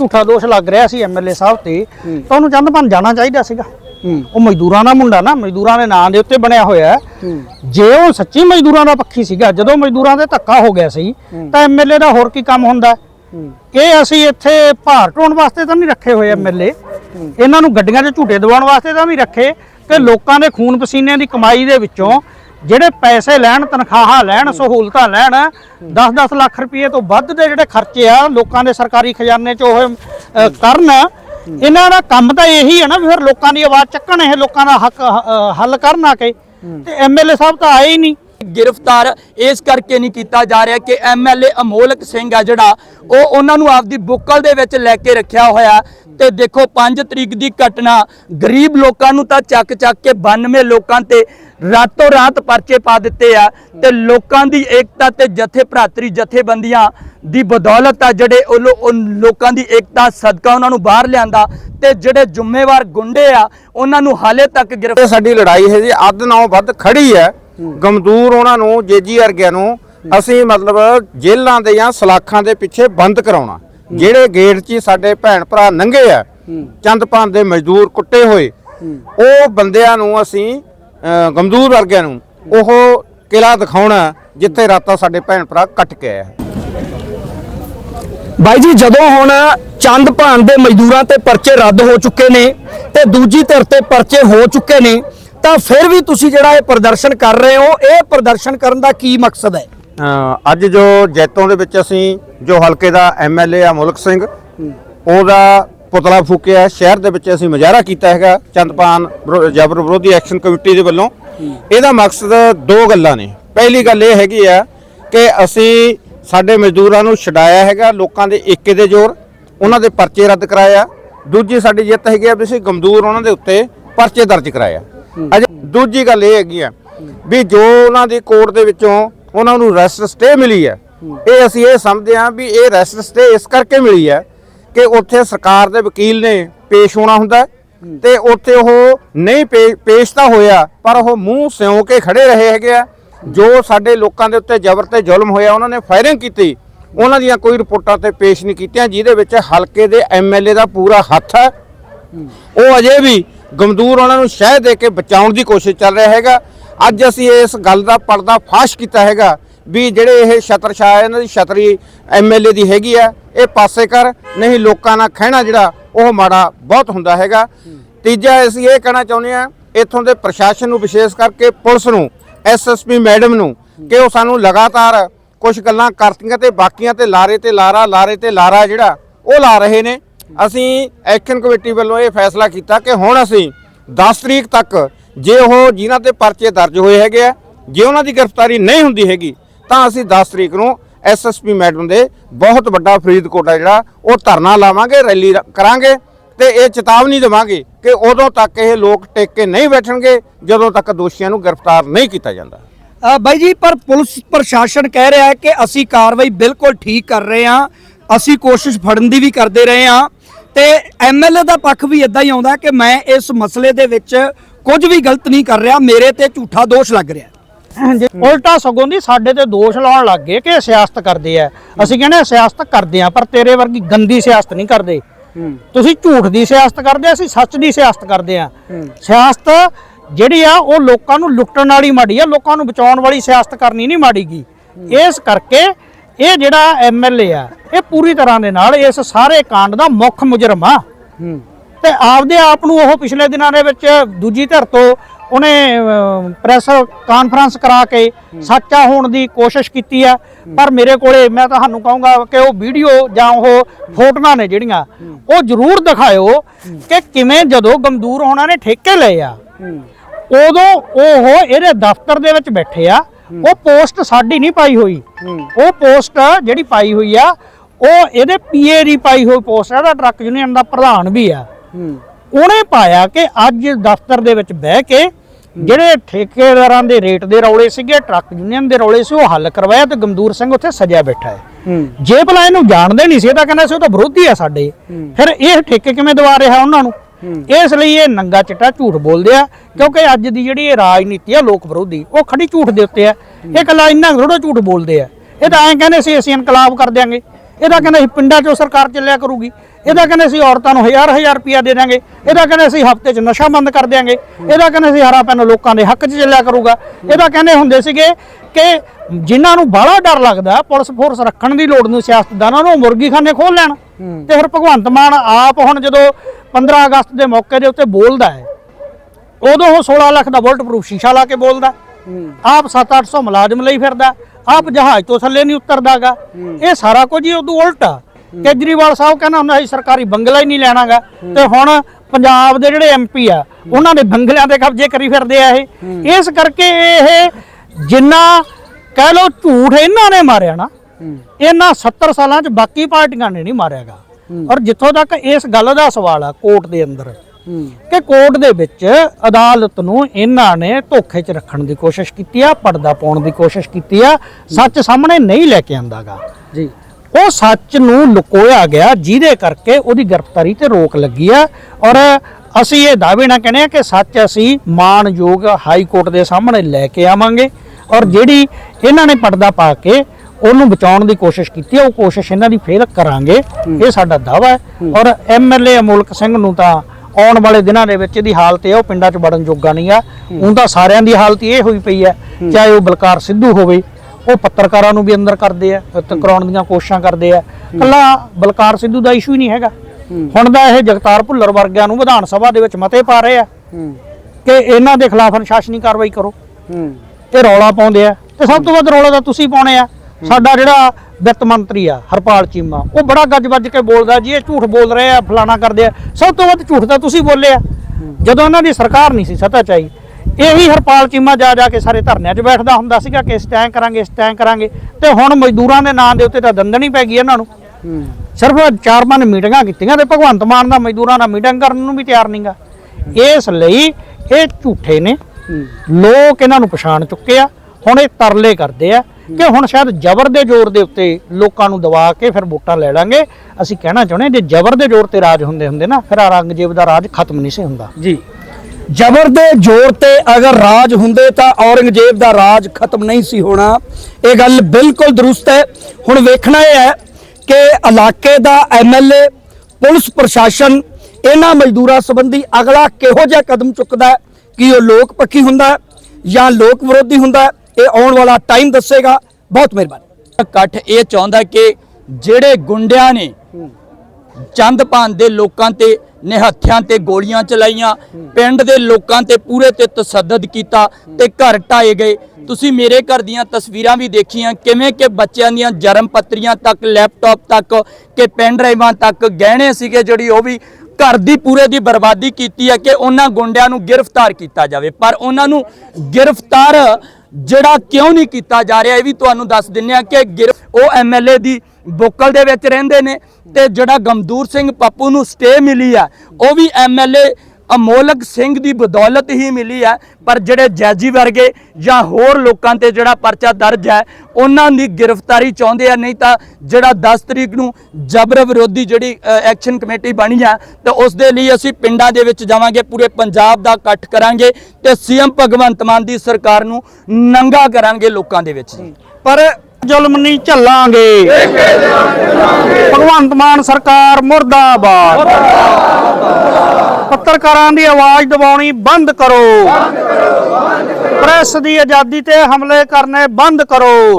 ਝੂਠਾ ਦੋਸ਼ ਲੱਗ ਰਿਹਾ ਸੀ ਐਮਐਲਏ ਸਾਹਿਬ ਤੇ ਤਾਂ ਉਹਨੂੰ ਚੰਦਪਨ ਜਾਣਾ ਚਾਹੀਦਾ ਸੀਗਾ। ਉਹ ਮਜ਼ਦੂਰਾਂ ਦਾ ਮੁੰਡਾ ਨਾ ਮਜ਼ਦੂਰਾਂ ਦੇ ਨਾਂ ਦੇ ਉੱਤੇ ਬਣਿਆ ਹੋਇਆ। ਜੇ ਉਹ ਸੱਚੀ ਮਜ਼ਦੂਰਾਂ ਦਾ ਪੱਖੀ ਸੀਗਾ ਜਦੋਂ ਮਜ਼ਦੂਰਾਂ ਦੇ ਧੱਕਾ ਹੋ ਗਿਆ ਸੀ ਤਾਂ ਐਮਐਲਏ ਦਾ ਹੋਰ ਕੀ ਕੰਮ ਹੁੰਦਾ? ਇਹ ਅਸੀਂ ਇੱਥੇ ਭਾਰ ਢੋਣ ਵਾਸਤੇ ਤਾਂ ਨਹੀਂ ਰੱਖੇ ਹੋਏ ਐਮਐਲਏ ਇਹਨਾਂ ਨੂੰ ਗੱਡੀਆਂ 'ਚ ਝੂਟੇ ਦਿਵਾਉਣ ਵਾਸਤੇ ਤਾਂ ਵੀ ਰੱਖੇ ਤੇ ਲੋਕਾਂ ਦੇ ਖੂਨ ਪਸੀਨੇ ਦੀ ਕਮਾਈ ਦੇ ਵਿੱਚੋਂ ਜਿਹੜੇ ਪੈਸੇ ਲੈਣ, ਤਨਖਾਹਾਂ ਲੈਣ, ਸਹੂਲਤਾਂ ਲੈਣ 10-10 ਲੱਖ ਰੁਪਏ ਤੋਂ ਵੱਧ ਦੇ ਜਿਹੜੇ ਖਰਚੇ ਆ, ਲੋਕਾਂ ਦੇ ਸਰਕਾਰੀ ਖਜ਼ਾਨੇ 'ਚ ਉਹ ਕਰਨ, ਇਹਨਾਂ ਦਾ ਕੰਮ ਤਾਂ ਇਹੀ ਹੈ ਨਾ ਫਿਰ ਲੋਕਾਂ ਦੀ ਆਵਾਜ਼ ਚੱਕਣ, ਇਹ ਲੋਕਾਂ ਦਾ ਹੱਕ ਹੱਲ ਕਰਨ ਆ ਕੇ। ਤੇ ਐਮਐਲਏ ਸਾਹਿਬ ਤਾਂ ਆਏ ਹੀ ਨਹੀਂ। ਗ੍ਰਿਫਤਾਰ ਇਸ ਕਰਕੇ ਨਹੀਂ ਕੀਤਾ ਜਾ ਰਿਹਾ ਕਿ ਐਮਐਲਏ ਅਮੋਲਕ ਸਿੰਘ ਆ ਜਿਹੜਾ, ਉਹ ਉਹਨਾਂ ਨੂੰ ਆਪਦੀ ਬੁੱਕਲ ਦੇ ਵਿੱਚ ਲੈ ਕੇ ਰੱਖਿਆ ਹੋਇਆ। ਤੇ ਦੇਖੋ 5 ਤਰੀਕ ਦੀ ਘਟਨਾ, ਗਰੀਬ ਲੋਕਾਂ ਨੂੰ ਤਾਂ ਚੱਕ ਚੱਕ ਕੇ 92 ਲੋਕਾਂ ਤੇ ਰਾਤੋਂ ਰਾਤ ਪਰਚੇ ਪਾ ਦਿੱਤੇ ਆ ਤੇ ਲੋਕਾਂ ਦੀ ਏਕਤਾ ਤੇ ਜਥੇ ਭਰਾਤਰੀ ਜਥੇਬੰਦੀਆਂ ਦੀ ਬਦੌਲਤ ਆ ਜਿਹੜੇ ਉਹ ਲੋਕਾਂ ਦੀ ਏਕਤਾ ਸਦਕਾ ਉਹਨਾਂ ਨੂੰ ਬਾਹਰ ਲਿਆਂਦਾ ਤੇ ਜਿਹੜੇ ਜ਼ਿੰਮੇਵਾਰ ਗੁੰਡੇ ਆ ਉਹਨਾਂ ਨੂੰ ਹਾਲੇ ਤੱਕ ਗ੍ਰਿਫਤਾਰ ਸਾਡੀ ਲੜਾਈ ਹੈ ਜੀ ਅੱਧ ਨਾਲੋਂ ਵੱਧ ਖੜੀ ਹੈ। ਗਮਦੂਰ ਉਹਨਾਂ ਨੂੰ ਜੇਜੀ ਵਰਗਿਆਂ ਨੂੰ ਅਸੀਂ ਮਤਲਬ ਜੇਲ੍ਹਾਂ ਦੇ ਜਾਂ ਸਲਾਖਾਂ ਦੇ ਪਿੱਛੇ ਬੰਦ ਕਰਾਉਣਾ। ਜਿਹੜੇ ਗੇਟ 'ਚ ਸਾਡੇ ਭੈਣ ਭਰਾ ਨੰਗੇ ਆ ਚੰਦਪਾਨ ਦੇ ਮਜ਼ਦੂਰ ਕੁੱਟੇ ਹੋਏ ਉਹ ਬੰਦਿਆਂ ਨੂੰ ਅਸੀਂ ਗਮਦੂਰ ਵਰਗਿਆਂ ਨੂੰ ਉਹ ਕਿਲਾ ਦਿਖਾਉਣਾ ਜਿੱਥੇ ਰਾਤਾਂ ਸਾਡੇ ਭੈਣ ਭਰਾ ਕੱਟ ਕੇ ਆਏ ਆ। ਬਾਈ ਜੀ ਜਦੋਂ ਹੁਣ ਚੰਦ ਭਾਨ ਦੇ ਮਜ਼ਦੂਰਾਂ ਤੇ ਪਰਚੇ ਰੱਦ ਹੋ ਚੁੱਕੇ ਨੇ ਤੇ ਦੂਜੀ ਧਿਰ ਤੇ ਪਰਚੇ ਹੋ ਚੁੱਕੇ ਨੇ ਤਾਂ ਫਿਰ ਵੀ ਤੁਸੀਂ ਜਿਹੜਾ ਇਹ ਪ੍ਰਦਰਸ਼ਨ ਕਰ ਰਹੇ ਹੋ ਇਹ ਪ੍ਰਦਰਸ਼ਨ ਕਰਨ ਦਾ ਕੀ ਮਕਸਦ ਹੈ? ਅੱਜ ਜੋ ਜੈਤੋਂ ਦੇ ਵਿੱਚ ਅਸੀਂ ਜੋ ਹਲਕੇ ਦਾ ਐਮਐਲਏ ਆ ਮੁਲਕ ਸਿੰਘ ਉਹਦਾ ਪੁਤਲਾ ਫੂਕਿਆ ਸ਼ਹਿਰ ਦੇ ਵਿੱਚ ਅਸੀਂ ਮੁਜ਼ਾਹਰਾ ਕੀਤਾ ਹੈਗਾ ਚੰਦਪਾਨ ਜਬਰ ਵਿਰੋਧੀ ਐਕਸ਼ਨ ਕਮੇਟੀ ਦੇ ਵੱਲੋਂ। ਇਹਦਾ ਮਕਸਦ ਦੋ ਗੱਲਾਂ ਨੇ। ਪਹਿਲੀ ਗੱਲ ਇਹ ਹੈਗੀ ਆ ਕਿ ਅਸੀਂ ਸਾਡੇ ਮਜ਼ਦੂਰਾਂ ਨੂੰ ਛਡਾਇਆ ਹੈਗਾ ਲੋਕਾਂ ਦੇ ਏਕੇ ਦੇ ਜ਼ੋਰ ਉਹਨਾਂ ਦੇ ਪਰਚੇ ਰੱਦ ਕਰਾਇਆ। ਦੂਜੀ ਸਾਡੀ ਜਿੱਤ ਹੈਗੀ ਆ ਵੀ ਅਸੀਂ ਗਮਦੂਰ ਉਹਨਾਂ ਦੇ ਉੱਤੇ ਪਰਚੇ ਦਰਜ ਕਰਾਇਆ ਅਜੇ ਦੂਜੀ ਗੱਲ ਇਹ ਹੈਗੀ ਆ ਵੀ ਜੋ ਉਹਨਾਂ ਦੀ ਕੋਰਟ ਦੇ ਵਿੱਚੋਂ ਉਹਨਾਂ ਨੂੰ ਰੈਸਟ ਸਟੇ ਮਿਲੀ ਹੈ। ਇਹ ਅਸੀਂ ਇਹ ਸਮਝਦੇ ਹਾਂ ਵੀ ਇਹ ਰੈਸਟ ਸਟੇ ਇਸ ਕਰਕੇ ਮਿਲੀ ਹੈ ਕਿ ਉੱਥੇ ਸਰਕਾਰ ਦੇ ਵਕੀਲ ਨੇ ਪੇਸ਼ ਹੋਣਾ ਹੁੰਦਾ ਤੇ ਉੱਥੇ ਉਹ ਨਹੀਂ ਪੇਸ਼ ਤਾਂ ਹੋਇਆ ਪਰ ਉਹ ਮੂੰਹ ਸਿਉਂ ਕੇ ਖੜੇ ਰਹੇ ਹੈਗੇ ਆ। ਜੋ ਸਾਡੇ ਲੋਕਾਂ ਦੇ ਉੱਤੇ ਜ਼ਬਰ ਤੇ ਜ਼ੁਲਮ ਹੋਇਆ ਉਹਨਾਂ ਨੇ ਫਾਇਰਿੰਗ ਕੀਤੀ। ਉਹਨਾਂ ਦੀਆਂ ਕੋਈ ਰਿਪੋਰਟਾਂ ਤੇ ਪੇਸ਼ ਨਹੀਂ ਕੀਤੀਆਂ ਜਿਹਦੇ ਵਿੱਚ ਹਲਕੇ ਦੇ ਐਮਐਲਏ ਦਾ ਪੂਰਾ ਹੱਥ ਹੈ। ਉਹ ਅਜੇ ਵੀ ਗਮਦੂਰ ਉਹਨਾਂ ਨੂੰ ਸ਼ਹਿ ਦੇ ਕੇ ਬਚਾਉਣ ਦੀ ਕੋਸ਼ਿਸ਼ ਚੱਲ ਰਿਹਾ ਹੈਗਾ। ਅੱਜ ਅਸੀਂ ਇਸ ਗੱਲ ਦਾ ਪਰਦਾ ਫਾਸ਼ ਕੀਤਾ ਹੈਗਾ ਵੀ ਜਿਹੜੇ ਇਹ ਛਤਰ ਛਤਰਛਾਇਆ ਇਹਨਾਂ ਦੀ ਛਤਰੀ ਐਮਐਲਏ ਦੀ ਹੈਗੀ ਆ, ਇਹ ਪਾਸੇ ਕਰ, ਨਹੀਂ ਲੋਕਾਂ ਨਾਲ ਖਹਿਣਾ ਜਿਹੜਾ, ਉਹ ਮਾੜਾ ਬਹੁਤ ਹੁੰਦਾ ਹੈਗਾ। ਤੀਜਾ ਅਸੀਂ ਇਹ ਕਹਿਣਾ ਚਾਹੁੰਦੇ ਆ, ਇੱਥੋਂ ਦੇ ਪ੍ਰਸ਼ਾਸਨ ਨੂੰ ਵਿਸ਼ੇਸ਼ ਕਰਕੇ ਪੁਲਿਸ ਨੂੰ ਐਸਐਸਪੀ ਮੈਡਮ ਨੂੰ, ਕਿ ਉਹ ਸਾਨੂੰ ਲਗਾਤਾਰ ਕੁਝ ਗੱਲਾਂ ਕਰਤੀਆਂ ਤੇ ਬਾਕੀਆਂ ਤੇ ਲਾਰੇ ਤੇ ਲਾਰਾ, ਲਾਰੇ ਤੇ ਲਾਰਾ ਜਿਹੜਾ, ਉਹ ਲਾ ਰਹੇ ਨੇ। ਅਸੀਂ ਐਕਸ਼ਨ ਕਮੇਟੀ ਵੱਲੋਂ ਇਹ ਫੈਸਲਾ ਕੀਤਾ ਕਿ ਹੁਣ ਅਸੀਂ 10 ਤਰੀਕ ਤੱਕ ਜੇ ਉਹ ਜਿਨ੍ਹਾਂ ਤੇ ਪਰਚੇ ਦਰਜ ਹੋਏ ਹੈਗੇ ਆ, ਜੇ ਉਹਨਾਂ ਦੀ ਗ੍ਰਿਫਤਾਰੀ ਨਹੀਂ ਹੁੰਦੀ ਹੈਗੀ ਤਾਂ ਅਸੀਂ 10 ਤਰੀਕ ਨੂੰ ਐਸਐਸਪੀ ਮੈਡਮ ਦੇ ਬਹੁਤ ਵੱਡਾ ਫਰੀਦਕੋਟ ਆ ਜਿਹੜਾ ਉਹ ਧਰਨਾ ਲਾਵਾਂਗੇ ਰੈਲੀ ਕਰਾਂਗੇ ਤੇ ਇਹ ਚੇਤਾਵਨੀ ਦੇਵਾਂਗੇ ਕਿ ਉਦੋਂ ਤੱਕ ਇਹ ਲੋਕ ਟਿਕ ਕੇ ਨਹੀਂ ਬੈਠਣਗੇ ਜਦੋਂ ਤੱਕ ਦੋਸ਼ੀਆਂ ਨੂੰ ਗ੍ਰਿਫਤਾਰ ਨਹੀਂ ਕੀਤਾ ਜਾਂਦਾ। ਅ, ਬਾਈ ਜੀ ਪਰ ਪੁਲਿਸ ਪ੍ਰਸ਼ਾਸਨ ਕਹਿ ਰਿਹਾ ਹੈ ਕਿ ਅਸੀਂ ਕਾਰਵਾਈ ਬਿਲਕੁਲ ਠੀਕ ਕਰ ਰਹੇ ਹਾਂ ਅਸੀਂ ਕੋਸ਼ਿਸ਼ ਫੜਨ ਦੀ ਵੀ ਕਰਦੇ ਰਹੇ ਹਾਂ ਤੇ ਐਮਐਲਏ ਦਾ ਪੱਖ ਵੀ ਇਦਾਂ ਹੀ ਆਉਂਦਾ ਕਿ ਮੈਂ ਇਸ ਮਸਲੇ ਦੇ ਵਿੱਚ ਕੁਝ ਵੀ ਗਲਤ ਨਹੀਂ ਕਰ ਰਿਹਾ ਮੇਰੇ ਤੇ ਝੂਠਾ ਦੋਸ਼ ਲੱਗ ਰਿਹਾ। ਉਲਟਾ ਸਗੋਂ ਦੀ ਸਾਡੇ ਤੇ ਦੋਸ਼ ਲਾਉਣ ਲੱਗ ਗਏ ਕਿ ਸਿਆਸਤ ਕਰਦੇ ਆ। ਅਸੀਂ ਕਹਿੰਦੇ ਸਿਆਸਤ ਕਰਦੇ ਆ ਪਰ ਤੇਰੇ ਵਰਗੀ ਗੰਦੀ ਸਿਆਸਤ ਨਹੀਂ ਕਰਦੇ। ਤੁਸੀਂ ਝੂਠ ਦੀ ਸਿਆਸਤ ਕਰਦੇ ਅਸੀਂ ਸੱਚ ਦੀ ਸਿਆਸਤ ਕਰਦੇ ਆ। ਸਿਆਸਤ ਜਿਹੜੀ ਆ ਉਹ ਲੋਕਾਂ ਨੂੰ ਲੁੱਟਣ ਵਾਲੀ ਮਾੜੀ ਆ ਲੋਕਾਂ ਨੂੰ ਬਚਾਉਣ ਵਾਲੀ ਸਿਆਸਤ ਕਰਨੀ ਨਹੀਂ ਮਾੜੀਗੀ ਇਸ ਕਰਕੇ ਇਹ ਜਿਹੜਾ ਐਮਐਲਏ ਆ ਇਹ ਪੂਰੀ ਤਰ੍ਹਾਂ ਦੇ ਨਾਲ ਇਸ ਸਾਰੇ ਕਾਂਡ ਦਾ ਮੁੱਖ ਮੁਜਰਮ ਆ। ਤੇ ਆਪਦੇ ਆਪ ਨੂੰ ਉਹ ਪਿਛਲੇ ਦਿਨਾਂ ਦੇ ਵਿੱਚ ਦੂਜੀ ਧਿਰ ਤੋਂ ਉਹਨੇ ਪ੍ਰੈਸ ਕਾਨਫਰੰਸ ਕਰਾ ਕੇ ਸੱਚਾ ਹੋਣ ਦੀ ਕੋਸ਼ਿਸ਼ ਕੀਤੀ ਹੈ। ਪਰ ਮੇਰੇ ਕੋਲੇ ਮੈਂ ਤੁਹਾਨੂੰ ਕਹੂੰਗਾ ਕਿ ਉਹ ਵੀਡੀਓ ਜਾਂ ਉਹ ਫੋਟੋਆਂ ਨੇ ਜਿਹੜੀਆਂ, ਉਹ ਜ਼ਰੂਰ ਦਿਖਾਇਓ ਕਿ ਕਿਵੇਂ ਜਦੋਂ ਗਮਦੂਰ ਹੋਣਾ ਨੇ ਠੇਕੇ ਲਏ ਆ, ਉਦੋਂ ਉਹ ਇਹਦੇ ਦਫ਼ਤਰ ਦੇ ਵਿੱਚ ਬੈਠੇ ਆ, ਉਹ ਪੋਸਟ ਸਾਡੀ ਨਹੀਂ ਪਾਈ ਹੋਈ। ਉਹ ਪੋਸਟ ਜਿਹੜੀ ਪਾਈ ਹੋਈ ਆ, ਉਹ ਇਹਦੇ ਪੀਏ ਦੀ ਪਾਈ ਹੋਈ ਪੋਸਟ ਆ ਦਾ ਟਰੱਕ ਯੂਨੀਅਨ ਦਾ ਪ੍ਰਧਾਨ ਵੀ ਆ। ਉਹਨੇ ਪਾਇਆ ਕਿ ਅੱਜ ਦਫ਼ਤਰ ਦੇ ਵਿੱਚ ਬਹਿ ਕੇ ਜਿਹੜੇ ਠੇਕੇਦਾਰਾਂ ਦੇ ਰੇਟ ਦੇ ਰੌਲੇ ਸੀਗੇ ਟਰੱਕ ਯੂਨੀਅਨ ਦੇ ਰੌਲੇ ਸੀ ਉਹ ਹੱਲ ਕਰਵਾਇਆ ਤੇ ਗਮਦੂਰ ਸਿੰਘ ਉੱਥੇ ਸਜਿਆ ਬੈਠਾ ਹੈ। ਜੇ ਭਲਾ ਇਹਨੂੰ ਜਾਣਦੇ ਨਹੀਂ ਸੀ ਇਹ ਤਾਂ ਕਹਿੰਦਾ ਸੀ ਉਹ ਤਾਂ ਵਿਰੋਧੀ ਆ ਸਾਡੇ। ਫਿਰ ਇਹ ਠੇਕੇ ਕਿਵੇਂ ਦਵਾ ਰਿਹਾ ਉਹਨਾਂ ਨੂੰ? ਇਸ ਲਈ ਇਹ ਨੰਗਾ ਚਿੱਟਾ ਝੂਠ ਬੋਲਦੇ ਆ ਕਿਉਂਕਿ ਅੱਜ ਦੀ ਜਿਹੜੀ ਇਹ ਰਾਜਨੀਤੀ ਆ ਲੋਕ ਵਿਰੋਧੀ ਉਹ ਖੜੀ ਝੂਠ ਦੇ ਉੱਤੇ ਆ। ਇਹ ਕੱਲਾ ਇੰਨਾ ਥੋੜਾ ਝੂਠ ਬੋਲਦੇ ਆ। ਇਹ ਤਾਂ ਐਂ ਕਹਿੰਦੇ ਸੀ ਅਸੀਂ ਇਨਕਲਾਬ ਕਰ ਦਿਆਂਗੇ। ਇਹਦਾ ਕਹਿੰਦੇ ਅਸੀਂ ਪਿੰਡਾਂ 'ਚੋਂ ਸਰਕਾਰ ਚੱਲਿਆ ਕਰੂਗੀ। ਇਹਦਾ ਕਹਿੰਦੇ ਅਸੀਂ ਔਰਤਾਂ ਨੂੰ ਹਜ਼ਾਰ ਹਜ਼ਾਰ ਰੁਪਇਆ ਦੇ ਦਾਂਗੇ ਇਹਦਾ ਕਹਿੰਦੇ ਅਸੀਂ ਹਫ਼ਤੇ 'ਚ ਨਸ਼ਾ ਬੰਦ ਕਰ ਦਿਆਂਗੇ। ਇਹਦਾ ਕਹਿੰਦੇ ਅਸੀਂ ਹਰਾ ਪੈਨ ਲੋਕਾਂ ਦੇ ਹੱਕ 'ਚ ਚੱਲਿਆ ਕਰੂਗਾ। ਇਹਦਾ ਕਹਿੰਦੇ ਹੁੰਦੇ ਸੀਗੇ ਕਿ ਜਿਨ੍ਹਾਂ ਨੂੰ ਬਾਹਲਾ ਡਰ ਲੱਗਦਾ ਪੁਲਿਸ ਫੋਰਸ ਰੱਖਣ ਦੀ ਲੋੜ ਨਹੀਂ ਸਿਆਸਤਦਾਨਾਂ ਨੂੰ ਮੁਰਗੀਖਾਨੇ ਖੋਲ ਲੈਣ। ਤੇ ਫਿਰ ਭਗਵੰਤ ਮਾਨ ਆਪ ਹੁਣ ਜਦੋਂ 15 ਅਗਸਤ ਦੇ ਮੌਕੇ ਦੇ ਉੱਤੇ ਬੋਲਦਾ ਹੈ ਉਦੋਂ ਉਹ 16 ਲੱਖ ਦਾ ਬੁਲਟ ਪ੍ਰੂਫ ਸ਼ੀਸ਼ਾ ਲਾ ਕੇ ਬੋਲਦਾ। ਆਪ 7-800 ਮੁਲਾਜ਼ਮ ਲਈ ਫਿਰਦਾ। ਆਪ ਜਹਾਜ਼ ਤੋਂ ਥੱਲੇ ਨਹੀਂ ਉਤਰਦਾਗਾ। ਇਹ ਸਾਰਾ ਕੁਝ ਹੀ ਉਦੋਂ ਉਲਟ ਆ। ਕੇਜਰੀਵਾਲ ਸਾਹਿਬ ਕਹਿੰਦਾ ਹੁੰਦਾ ਸੀ ਸਰਕਾਰੀ ਬੰਗਲਾ ਹੀ ਨਹੀਂ ਲੈਣਾਗਾ। ਤੇ ਹੁਣ ਪੰਜਾਬ ਦੇ ਜਿਹੜੇ ਐਮਪੀ ਆ ਉਹਨਾਂ ਨੇ ਬੰਗਲਿਆਂ ਦੇ ਕਬਜ਼ੇ ਕਰੀ ਫਿਰਦੇ ਆ ਇਹ। ਇਸ ਕਰਕੇ ਇਹ ਜਿੰਨਾ ਕਹਿ ਲਓ ਝੂਠ ਇਹਨਾਂ ਨੇ ਮਾਰਿਆ ਨਾ ਇਹਨਾਂ 70 ਸਾਲਾਂ 'ਚ ਬਾਕੀ ਪਾਰਟੀਆਂ ਨੇ ਨਹੀਂ ਮਾਰਿਆਗਾ। ਔਰ ਜਿੱਥੋਂ ਤੱਕ ਇਸ ਗੱਲ ਦਾ ਸਵਾਲ ਆ ਕੋਰਟ ਦੇ ਅੰਦਰ। ਕਿ ਕੋਰਟ ਦੇ ਵਿੱਚ ਅਦਾਲਤ ਨੂੰ ਇਹਨਾਂ ਨੇ ਧੋਖੇ 'ਚ ਰੱਖਣ ਦੀ ਕੋਸ਼ਿਸ਼ ਕੀਤੀ ਆ ਪਰਦਾ ਪਾਉਣ ਦੀ ਕੋਸ਼ਿਸ਼ ਕੀਤੀ ਆ। ਸੱਚ ਸਾਹਮਣੇ ਨਹੀਂ ਲੈ ਕੇ ਆਂਦਾਗਾ। ਜੀ। ਉਹ ਸੱਚ ਨੂੰ ਲੁਕੋਇਆ ਗਿਆ ਜਿਹਦੇ ਕਰਕੇ ਉਹਦੀ ਗ੍ਰਿਫਤਾਰੀ ਤੇ ਰੋਕ ਲੱਗੀ ਆ। ਔਰ ਅਸੀਂ ਇਹ ਦਾਅਵੇ ਨਾਲ ਕਹਿੰਦੇ ਆ ਕਿ ਸੱਚ ਅਸੀਂ ਮਾਨਯੋਗ ਹਾਈ ਕੋਰਟ ਦੇ ਸਾਹਮਣੇ ਲੈ ਕੇ ਆਵਾਂਗੇ। ਔਰ ਜਿਹੜੀ ਇਹਨਾਂ ਨੇ ਪਰਦਾ ਪਾ ਕੇ ਉਹਨੂੰ ਬਚਾਉਣ ਦੀ ਕੋਸ਼ਿਸ਼ ਕੀਤੀ ਉਹ ਕੋਸ਼ਿਸ਼ ਇਹਨਾਂ ਦੀ ਫੇਲ ਕਰਾਂਗੇ। ਇਹ ਸਾਡਾ ਦਾਅਵਾ ਹੈ। ਔਰ ਐਮਐਲਏ ਅਮੋਲਕ ਸਿੰਘ ਨੂੰ ਤਾਂ ਆਉਣ ਵਾਲੇ ਦਿਨਾਂ ਦੇ ਵਿੱਚ ਇਹਦੀ ਹਾਲਤ ਇਹ ਉਹ ਪਿੰਡਾਂ 'ਚ ਵੜਨ ਜੋਗਾ ਨਹੀਂ ਆ। ਤਾਂ ਸਾਰਿਆਂ ਦੀ ਹਾਲਤ ਇਹ ਹੋਈ ਪਈ ਹੈ। ਚਾਹੇ ਉਹ ਬਲਕਾਰ ਸਿੱਧੂ ਹੋਵੇ ਉਹ ਪੱਤਰਕਾਰਾਂ ਨੂੰ ਵੀ ਅੰਦਰ ਕਰਦੇ ਆ ਕਰਾਉਣ ਦੀਆਂ ਕੋਸ਼ਿਸ਼ਾਂ ਕਰਦੇ ਆ। ਕੱਲਾ ਬਲਕਾਰ ਸਿੱਧੂ ਦਾ ਇਸ਼ੂ ਹੀ ਨਹੀਂ ਹੈਗਾ। ਹੁਣ ਦਾ ਇਹ ਜਗਤਾਰ ਭੁੱਲਰ ਵਰਗਿਆਂ ਨੂੰ ਵਿਧਾਨ ਸਭਾ ਦੇ ਵਿੱਚ ਮਤੇ ਪਾ ਰਹੇ ਆ ਕਿ ਇਹਨਾਂ ਦੇ ਖਿਲਾਫ ਅਨੁਸ਼ਾਸਨੀ ਕਾਰਵਾਈ ਕਰੋ। ਇਹ ਰੌਲਾ ਪਾਉਂਦੇ ਆ। ਤੇ ਸਭ ਤੋਂ ਵੱਧ ਰੌਲਾ ਤਾਂ ਤੁਸੀਂ ਪਾਉਣੇ ਆ। ਸਾਡਾ ਜਿਹੜਾ ਵਿੱਤ ਮੰਤਰੀ ਆ ਹਰਪਾਲ ਚੀਮਾ। ਉਹ ਬੜਾ ਗੱਜ-ਵੱਜ ਕੇ ਬੋਲਦਾ ਜੀ ਇਹ ਝੂਠ ਬੋਲ ਰਹੇ ਆ ਫਲਾਣਾ ਕਰਦੇ ਆ। ਸਭ ਤੋਂ ਵੱਧ ਝੂਠ ਤਾਂ ਤੁਸੀਂ ਬੋਲੇ ਆ ਜਦੋਂ ਇਹਨਾਂ ਦੀ ਸਰਕਾਰ ਨਹੀਂ ਸੀ ਸੱਤਾ ਚਾਈ ਇਹੀ ਹਰਪਾਲ ਚੀਮਾ ਜਾ ਜਾ ਕੇ ਸਾਰੇ ਧਰਨਿਆਂ 'ਚ ਬੈਠਦਾ ਹੁੰਦਾ ਸੀਗਾ ਕਿ ਤੈਂ ਕਰਾਂਗੇ ਤੈਂ ਕਰਾਂਗੇ। ਤੇ ਹੁਣ ਮਜ਼ਦੂਰਾਂ ਦੇ ਨਾਂ ਦੇ ਉੱਤੇ ਤਾਂ ਦੰਦਣੀ ਪੈ ਗਈ ਇਹਨਾਂ ਨੂੰ। ਸਿਰਫ ਚਾਰ ਪੰਜ ਮੀਟਿੰਗਾਂ ਕੀਤੀਆਂ ਤੇ ਭਗਵੰਤ ਮਾਨ ਦਾ ਮਜ਼ਦੂਰਾਂ ਨਾਲ ਮੀਟਿੰਗ ਕਰਨ ਨੂੰ ਵੀ ਤਿਆਰ ਨਹੀਂਗਾ ਇਸ ਲਈ ਇਹ ਝੂਠੇ ਨੇ। ਲੋਕ ਇਹਨਾਂ ਨੂੰ ਪਛਾਣ ਚੁੱਕੇ ਆ। ਹੁਣ ਇਹ ਤਰਲੇ ਕਰਦੇ ਆ ਕਿ ਹੁਣ ਸ਼ਾਇਦ ਜ਼ਬਰ ਦੇ ਜ਼ੋਰ ਦੇ ਉੱਤੇ ਲੋਕਾਂ ਨੂੰ ਦਬਾ ਕੇ ਫਿਰ ਵੋਟਾਂ ਲੈ ਲਾਂਗੇ। ਅਸੀਂ ਕਹਿਣਾ ਚਾਹੁੰਦੇ ਹਾਂ, ਜੇ ਜ਼ਬਰ ਦੇ ਜ਼ੋਰ ਤੇ ਰਾਜ ਹੁੰਦੇ ਹੁੰਦੇ ਨਾ ਫਿਰ ਔਰੰਗਜ਼ੇਬ ਦਾ ਰਾਜ ਖਤਮ ਨਹੀਂ ਸੀ ਹੁੰਦਾ। ਜੀ। ਜ਼ਬਰ ਦੇ ਜ਼ੋਰ ਤੇ ਅਗਰ ਰਾਜ ਹੁੰਦੇ ਤਾਂ ਔਰੰਗਜ਼ੇਬ ਦਾ ਰਾਜ ਖਤਮ ਨਹੀਂ ਸੀ ਹੋਣਾ। ਇਹ ਗੱਲ ਬਿਲਕੁਲ ਦਰੁਸਤ ਹੈ। ਹੁਣ ਵੇਖਣਾ ਇਹ ਹੈ ਕਿ ਇਲਾਕੇ ਦਾ ਐਮਐਲਏ ਪੁਲਿਸ ਪ੍ਰਸ਼ਾਸਨ ਇਹਨਾਂ ਮਜ਼ਦੂਰਾਂ ਸੰਬੰਧੀ ਅਗਲਾ ਕਿਹੋ ਜਿਹਾ ਕਦਮ ਚੁੱਕਦਾ ਹੈ? ਕਿ ਉਹ ਲੋਕ ਪੱਖੀ ਹੁੰਦਾ ਜਾਂ ਲੋਕ ਵਿਰੋਧੀ ਹੁੰਦਾ ਹੈ ਆਉਣ ਵਾਲਾ ਟਾਈਮ ਦੱਸੇਗਾ। ਬਹੁਤ ਮਿਹਰਬਾਨੀ। ਇਕੱਠ ਇਹ ਚਾਹੁੰਦਾ ਕਿ ਜਿਹੜੇ ਗੁੰਡਿਆਂ ਨੇ ਚੰਦਪਾਨ ਦੇ ਲੋਕਾਂ ਤੇ ਨਿਹੱਥਿਆਂ ਤੇ ਗੋਲੀਆਂ ਚਲਾਈਆਂ, ਪਿੰਡ ਦੇ ਲੋਕਾਂ ਤੇ ਪੂਰੇ ਤੇ ਤਸੱਦਦ ਕੀਤਾ ਤੇ ਘਰ ਢਾਏ ਗਏ। ਤੁਸੀਂ ਮੇਰੇ ਘਰ ਦੀਆਂ ਤਸਵੀਰਾਂ ਵੀ ਦੇਖੀਆਂ, ਕਿਵੇਂ ਕਿ ਬੱਚਿਆਂ ਦੀਆਂ ਜਨਮ ਪੱਤਰੀਆਂ ਤੱਕ ਲੈਪਟਾਪ ਤੱਕ ਕਿ ਪੈਨ ਡਰਾਈਵਾਂ ਤੱਕ ਗਹਿਣੇ ਸੀਗੇ ਜਿਹੜੀ ਉਹ ਵੀ ਘਰ ਦੀ ਪੂਰੇ ਦੀ ਬਰਬਾਦੀ ਕੀਤੀ ਹੈ ਕਿ ਉਹਨਾਂ ਗੁੰਡਿਆਂ ਨੂੰ ਗ੍ਰਿਫਤਾਰ ਕੀਤਾ ਜਾਵੇ। ਪਰ ਉਹਨਾਂ ਨੂੰ ਗ੍ਰਿਫਤਾਰ ਜਿਹੜਾ ਕਿਉਂ ਨਹੀਂ ਕੀਤਾ ਜਾ ਰਿਹਾ, ਇਹ ਵੀ ਤੁਹਾਨੂੰ ਦੱਸ ਦਿੰਨੇ ਆ ਕਿ ਗਿਰ- ਉਹ ਐਮਐਲਏ ਦੀ ਬੋਕਲ ਦੇ ਵਿੱਚ ਰਹਿੰਦੇ ਨੇ ਤੇ ਜਿਹੜਾ ਗਮਦੂਰ ਸਿੰਘ ਪੱਪੂ ਨੂੰ ਸਟੇ ਮਿਲੀ ਆ, ਉਹ ਵੀ ਐਮਐਲਏ ਅਮੋਲਕ ਸਿੰਘ ਦੀ ਬਦੌਲਤ ਹੀ ਮਿਲੀ ਹੈ, ਪਰ ਜਿਹੜੇ ਜੈਜੀ ਵਰਗੇ ਜਾਂ ਹੋਰ ਲੋਕਾਂ ਤੇ ਜਿਹੜਾ ਪਰਚਾ ਦਰਜ ਹੈ, ਉਹਨਾਂ ਦੀ ਗ੍ਰਿਫਤਾਰੀ ਚਾਹੁੰਦੇ ਆ, ਨਹੀਂ ਤਾਂ ਜਿਹੜਾ 10 ਤਰੀਕ ਨੂੰ ਜਬਰ ਵਿਰੋਧੀ ਜਿਹੜੀ ਐਕਸ਼ਨ ਕਮੇਟੀ ਬਣੀ ਆ, ਤੇ ਉਸ ਦੇ ਲਈ ਅਸੀਂ ਪਿੰਡਾਂ ਦੇ ਵਿੱਚ ਜਾਵਾਂਗੇ, ਪੂਰੇ ਪੰਜਾਬ ਦਾ ਇਕੱਠ ਕਰਾਂਗੇ ਤੇ ਸੀਐਮ ਭਗਵੰਤ ਮਾਨ ਦੀ ਸਰਕਾਰ ਨੂੰ ਨੰਗਾ ਕਰਾਂਗੇ ਲੋਕਾਂ ਦੇ ਵਿੱਚ। ਪਰ ਜ਼ੁਲਮ ਨਹੀਂ ਝੱਲਾਂਗੇ। ਭਗਵੰਤ ਮਾਨ ਸਰਕਾਰ ਮੁਰਦਾਬਾਦ। ਪੱਤਰਕਾਰਾਂ ਦੀ ਆਵਾਜ਼ ਦਬਾਉਣੀ ਬੰਦ ਕਰੋ। ਪ੍ਰੈਸ ਦੀ ਆਜ਼ਾਦੀ ਤੇ ਹਮਲੇ ਕਰਨੇ ਬੰਦ ਕਰੋ।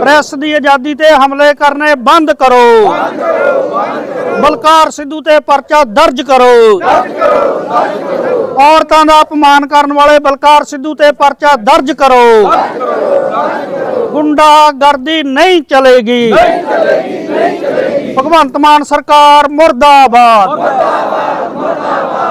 ਪ੍ਰੈਸ ਦੀ ਆਜ਼ਾਦੀ ਤੇ ਹਮਲੇ ਕਰਨੇ ਬੰਦ ਕਰੋ। ਬਲਕਾਰ ਸਿੱਧੂ ਤੇ ਪਰਚਾ ਦਰਜ ਕਰੋ। ਔਰਤਾਂ ਦਾ ਅਪਮਾਨ ਕਰਨ ਵਾਲੇ ਬਲਕਾਰ ਸਿੱਧੂ ਤੇ ਪਰਚਾ ਦਰਜ ਕਰੋ। ਗੁੰਡਾਗਰਦੀ ਨਹੀਂ ਚਲੇਗੀ। ਭਗਵੰਤ ਮਾਨ ਸਰਕਾਰ ਮੁਰਦਾਬਾਦ।